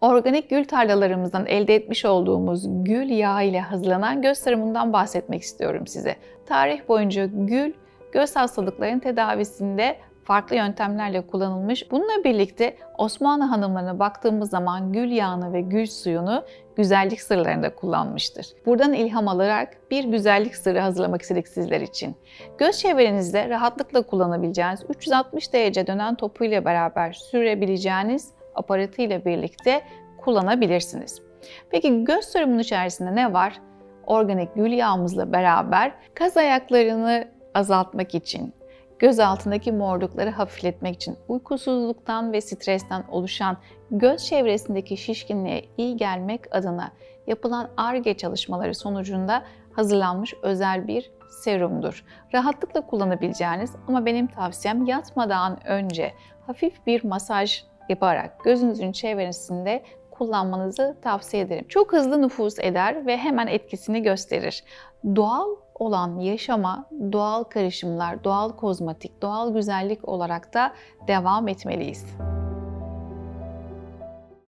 Organik gül tarlalarımızdan elde etmiş olduğumuz gül yağı ile hazırlanan göz serumundan bahsetmek istiyorum size. Tarih boyunca gül, göz hastalıklarının tedavisinde farklı yöntemlerle kullanılmış. Bununla birlikte Osmanlı hanımlarına baktığımız zaman gül yağını ve gül suyunu güzellik sırlarında kullanmıştır. Buradan ilham alarak bir güzellik sırrı hazırlamak istedik sizler için. Göz çevrenizde rahatlıkla kullanabileceğiniz 360 derece dönen topuyla beraber sürebileceğiniz aparatı ile birlikte kullanabilirsiniz. Peki göz serumunun içerisinde ne var? Organik gül yağımızla beraber kaz ayaklarını azaltmak için, göz altındaki morlukları hafifletmek için, uykusuzluktan ve stresten oluşan göz çevresindeki şişkinliğe iyi gelmek adına yapılan ARGE çalışmaları sonucunda hazırlanmış özel bir serumdur. Rahatlıkla kullanabileceğiniz ama benim tavsiyem yatmadan önce hafif bir masaj yaparak gözünüzün çevresinde kullanmanızı tavsiye ederim. Çok hızlı nüfuz eder ve hemen etkisini gösterir. Doğal olan yaşama doğal karışımlar, doğal kozmetik, doğal güzellik olarak da devam etmeliyiz.